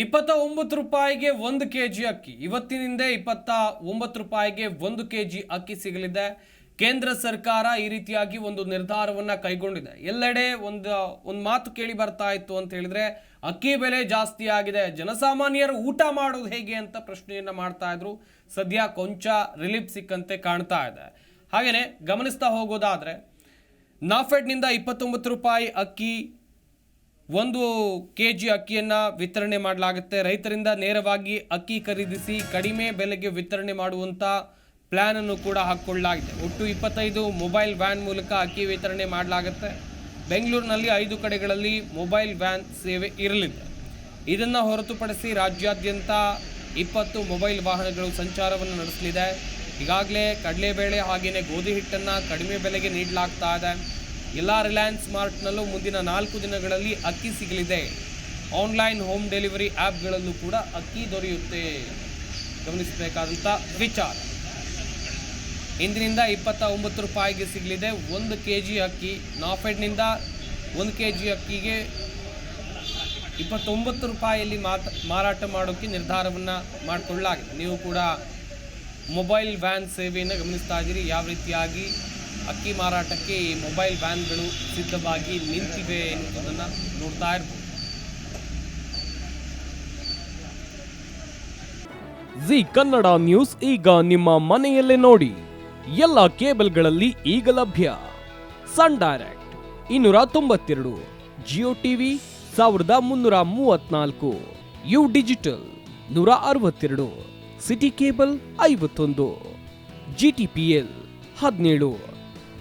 ಇಪ್ಪತ್ತ ಒಂಬತ್ತು ರೂಪಾಯಿಗೆ ಒಂದು ಕೆ ಜಿ ಅಕ್ಕಿ. ಇವತ್ತಿನಿಂದ ಇಪ್ಪತ್ತ ಒಂಬತ್ತು ರೂಪಾಯಿಗೆ ಒಂದು ಕೆ ಜಿ ಅಕ್ಕಿ ಸಿಗಲಿದೆ. ಕೇಂದ್ರ ಸರ್ಕಾರ ಈ ರೀತಿಯಾಗಿ ಒಂದು ನಿರ್ಧಾರವನ್ನು ಕೈಗೊಂಡಿದೆ. ಎಲ್ಲೆಡೆ ಒಂದು ಒಂದು ಮಾತು ಕೇಳಿ ಬರ್ತಾ ಇತ್ತು ಅಂತ ಹೇಳಿದ್ರೆ, ಅಕ್ಕಿ ಬೆಲೆ ಜಾಸ್ತಿ ಆಗಿದೆ. ಜನಸಾಮಾನ್ಯರು ಊಟ ಮಾಡೋದು ಹೇಗೆ ಅಂತ ಪ್ರಶ್ನೆಯನ್ನ ಮಾಡ್ತಾ ಇದ್ರು. ಸದ್ಯ ಕೊಂಚ ರಿಲೀಫ್ ಸಿಕ್ಕಂತೆ ಕಾಣ್ತಾ ಇದೆ. ಹಾಗೆಯೇ ಗಮನಿಸ್ತಾ ಹೋಗೋದಾದರೆ, ನಾಫೆಡ್ನಿಂದ ಇಪ್ಪತ್ತೊಂಬತ್ತು ರೂಪಾಯಿ ಅಕ್ಕಿ ಒಂದು ಕೆ ಜಿ ಅಕ್ಕಿಯನ್ನು ವಿತರಣೆ ಮಾಡಲಾಗುತ್ತೆ. ರೈತರಿಂದ ನೇರವಾಗಿ ಅಕ್ಕಿ ಖರೀದಿಸಿ ಕಡಿಮೆ ಬೆಲೆಗೆ ವಿತರಣೆ ಮಾಡುವಂಥ ಪ್ಲ್ಯಾನನ್ನು ಕೂಡ ಹಾಕ್ಕೊಳ್ಳಲಾಗಿದೆ. ಒಟ್ಟು ಇಪ್ಪತ್ತೈದು ಮೊಬೈಲ್ ವ್ಯಾನ್ ಮೂಲಕ ಅಕ್ಕಿ ವಿತರಣೆ ಮಾಡಲಾಗುತ್ತೆ. ಬೆಂಗಳೂರಿನಲ್ಲಿ ಐದು ಕಡೆಗಳಲ್ಲಿ ಮೊಬೈಲ್ ವ್ಯಾನ್ ಸೇವೆ ಇರಲಿದೆ. ಇದನ್ನು ಹೊರತುಪಡಿಸಿ ರಾಜ್ಯಾದ್ಯಂತ ಇಪ್ಪತ್ತು ಮೊಬೈಲ್ ವಾಹನಗಳು ಸಂಚಾರವನ್ನು ನಡೆಸಲಿದೆ. ಈಗಾಗಲೇ ಕಡಲೆಬೇಳೆ ಹಾಗೆಯೇ ಗೋಧಿ ಹಿಟ್ಟನ್ನು ಕಡಿಮೆ ಬೆಲೆಗೆ ನೀಡಲಾಗ್ತಾ ಇದೆ. ಎಲ್ಲ ರಿಲಯನ್ಸ್ ಮಾರ್ಟ್ನಲ್ಲೂ ಮುಂದಿನ ನಾಲ್ಕು ದಿನಗಳಲ್ಲಿ ಅಕ್ಕಿ ಸಿಗಲಿದೆ. ಆನ್ಲೈನ್ ಹೋಮ್ ಡೆಲಿವರಿ ಆ್ಯಪ್ಗಳಲ್ಲೂ ಕೂಡ ಅಕ್ಕಿ ದೊರೆಯುತ್ತೆ. ಗಮನಿಸಬೇಕಾದಂಥ ವಿಚಾರ. ಇಂದಿನಿಂದ ಇಪ್ಪತ್ತ ಒಂಬತ್ತು ರೂಪಾಯಿಗೆ ಸಿಗಲಿದೆ ಒಂದು ಕೆ ಜಿ ಅಕ್ಕಿ. ನಾಫೆಡ್ನಿಂದ ಒಂದು ಕೆ ಜಿ ಅಕ್ಕಿಗೆ ಇಪ್ಪತ್ತೊಂಬತ್ತು ರೂಪಾಯಿಯಲ್ಲಿ ಮಾತ, ಮಾರಾಟ ಮಾಡೋಕ್ಕೆ ನಿರ್ಧಾರವನ್ನು ಮಾಡಿಕೊಳ್ಳಲಾಗಿದೆ. ನೀವು ಕೂಡ ಮೊಬೈಲ್ ವ್ಯಾನ್ ಸೇವೆಯನ್ನು ಗಮನಿಸ್ತಾ ಇದ್ದೀರಿ. ಯಾವ ರೀತಿಯಾಗಿ ಅಕ್ಕಿ ಮಾರಾಟಕ್ಕೆ ಈ ಮೊಬೈಲ್ ವ್ಯಾನ್ಗಳು ಸಿದ್ಧವಾಗಿ ನಿಂತಿವೆ ಎನ್ನುವುದನ್ನು ನೋಡ್ತಾ ಇರ್ಬೋದು. ಜಿ ಕನ್ನಡ ನ್ಯೂಸ್ ಈಗ ನಿಮ್ಮ ಮನೆಯಲ್ಲೇ ನೋಡಿ. ಎಲ್ಲ ಕೇಬಲ್ಗಳಲ್ಲಿ ಈಗ ಲಭ್ಯ. ಸನ್ ಡೈರೆಕ್ಟ್ ಇನ್ನೂರ ತೊಂಬತ್ತೆರಡು, ಜಿಯೋ ಟಿವಿ ಸಾವಿರದ ಮುನ್ನೂರ ಮೂವತ್ನಾಲ್ಕು, ಯು ಡಿಜಿಟಲ್ ನೂರ ಅರವತ್ತೆರಡು, ಸಿಟಿ ಕೇಬಲ್ ಐವತ್ತೊಂದು, ಜಿ ಟಿ ಪಿ ಎಲ್ ಹದಿನೇಳು.